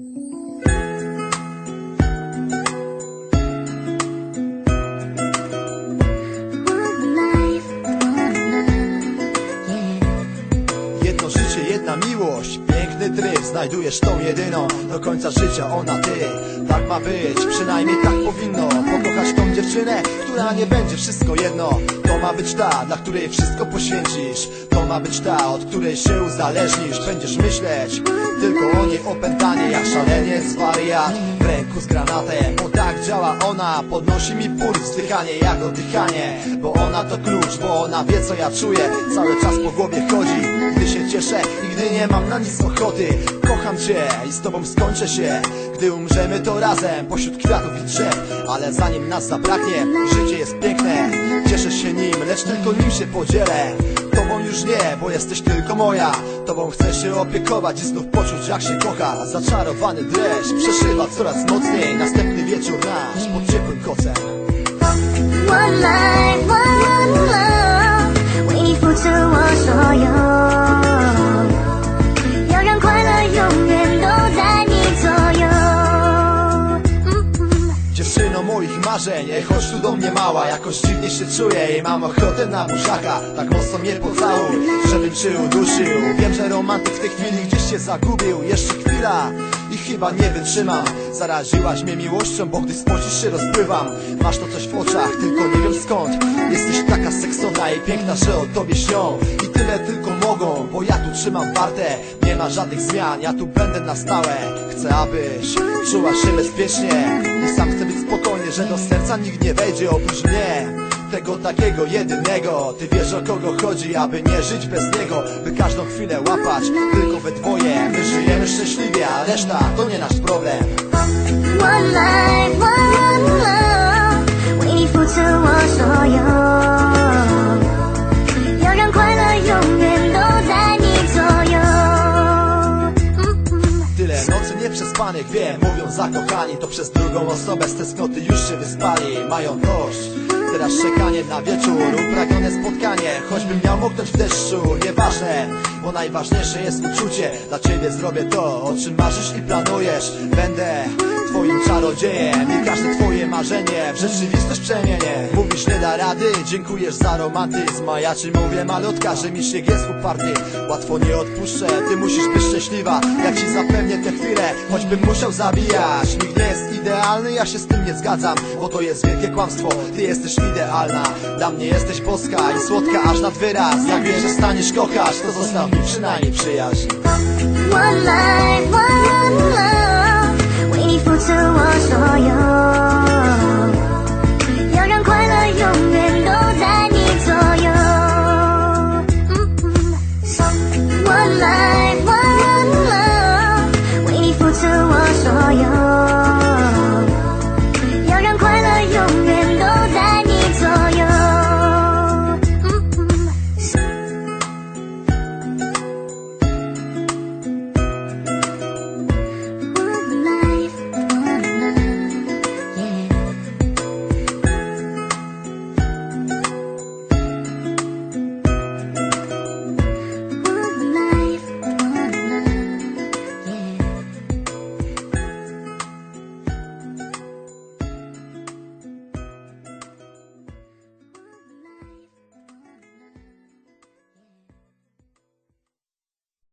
One Znajdujesz tą jedyną, do końca życia ona ty. Tak ma być, przynajmniej tak powinno. Pokochać tą dziewczynę, która nie będzie wszystko jedno. To ma być ta, dla której wszystko poświęcisz. To ma być ta, od której się uzależnisz. Będziesz myśleć tylko o niej opętanie Jak szalenie z wariat w ręku z granatem Bo tak działa ona, podnosi mi puls Wzdychanie jak oddychanie Bo ona to klucz, bo ona wie co ja czuję. Cały czas po głowie chodzi, gdy się cieszę I gdy nie mam na nic ochoty. Kocham cię i z tobą skończę się Gdy umrzemy to razem, pośród kwiatów i drzew. Ale zanim nas zabraknie, życie jest piękne. Cieszę się tylko nim się podzielę Tobą już nie, bo jesteś tylko moja. Tobą chcę się opiekować i znów poczuć jak się kocha. Zaczarowany dreszcz przeszywa coraz mocniej. Następny wieczór nasz pod ciepłym kocem. Life, marzeń, ej chodź tu do mnie mała Jakoś dziwnie się czuję i mam ochotę na buziaka Tak mocno mnie pocałuj, żebym cię udusił Wiem, że romantyk w tej chwili gdzieś się zagubił. Jeszcze chwila i chyba nie wytrzymam. Zaraziłaś mnie miłością, bo gdy spocisz się rozpływam Masz to coś w oczach, tylko nie wiem skąd. Jesteś taka seksowna i piękna, że o tobie śnią I tyle tylko mogą, bo ja tu trzymam wartę. Nie ma żadnych zmian, ja tu będę na stałe. Chcę, abyś czuła się bezpiecznie I sam chcę być spokojny, że do serca nikt nie wejdzie oprócz mnie. Tego takiego jedynego Ty wiesz o kogo chodzi, aby nie żyć bez niego By każdą chwilę łapać tylko we dwoje. My żyjemy szczęśliwie, a reszta to nie nasz problem nieprzespanych, wiem, mówią zakochani To przez drugą osobę z tęsknoty już się wyspali. Mają dość. Teraz czekanie na wieczór, upragnione spotkanie. Choćbym miał moknąć w deszczu, nieważne Bo najważniejsze jest uczucie. Dla ciebie zrobię to, o czym marzysz i planujesz. Będę twoim czarodziejem I każde twoje marzenie w rzeczywistość przemienię. Mówisz nie da rady, dziękujesz za romantyzm A ja ci mówię malutka, że mi się jest uparty. Łatwo nie odpuszczę, ty musisz być szczęśliwa. Ja ci zapewnię tę chwilę, choćbym musiał zabijać. Nikt nie jest idealny, ja się z tym nie zgadzam Bo to jest wielkie kłamstwo, ty jesteś idealna Dla mnie jesteś boska i słodka aż nad wyraz. Jak wiesz, że staniesz kochać, to zostaw mi przynajmniej przyjaźń